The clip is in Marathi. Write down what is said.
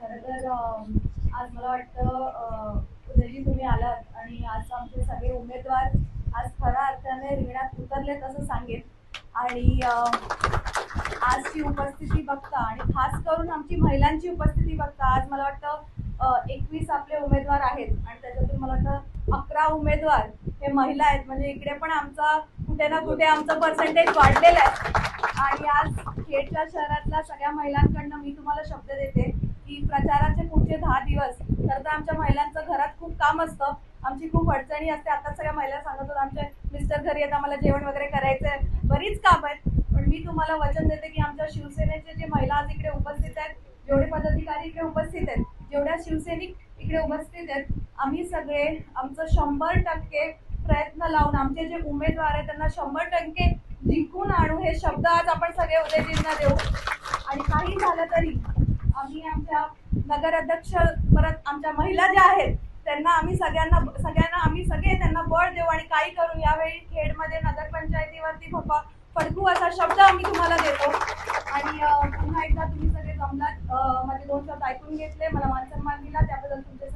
खरं तर आज मला वाटतं जी तुम्ही आलात आणि आज आमचे सगळे उमेदवार आज खऱ्या अर्थाने रिंगणात उतरलेत असं सांगेन. आणि आजची उपस्थिती बघता आणि खास करून आमची महिलांची उपस्थिती बघता आज मला वाटतं एकवीस आपले उमेदवार आहेत आणि त्याच्यातून मला वाटतं अकरा उमेदवार हे महिला आहेत. म्हणजे इकडे पण आमचा कुठे ना कुठे आमचं पर्सेंटेज वाढलेलं आहे. आणि आज खेडच्या शहरातल्या सगळ्या महिलांकडनं मी तुम्हाला शब्द देते प्रचाराचे पुढचे दहा दिवस तर आमच्या महिलांचं घरात खूप काम असतं. आमची खूप अडचणी असते. आता सगळ्या महिला सांगत होत्या आमचे मिस्टर घरी येत आम्हाला जेवण वगैरे करायचं आहे बरीच काम आहेत. पण मी तुम्हाला वचन देते की आमच्या शिवसेनेचे जे महिला आज इकडे उपस्थित आहेत जेवढे पदाधिकारी इकडे उपस्थित आहेत जेवढ्या शिवसैनिक इकडे उपस्थित आहेत आम्ही सगळे आमचं शंभर टक्के प्रयत्न लावून आमचे जे उमेदवार आहेत त्यांना शंभर टक्के जिंकून आणू हे शब्द आज आपण सगळे उदयजींना देऊ. आणि काही झालं तरी आम्ही आमच्या नगर अध्यक्ष परत आमच्या महिला ज्या आहेत त्यांना आम्ही सगळ्यांना सगळ्यांना आम्ही सगळे त्यांना बळ देऊ आणि काही करू यावेळी खेडमध्ये नगरपंचायतीवरती फपा फडकू असा शब्द आम्ही तुम्हाला देतो. आणि पुन्हा एकदा तुम्ही सगळे जमलात माझे दोन शब्द ऐकून घेतले मला मान सन्मान दिला त्याबद्दल तुमचे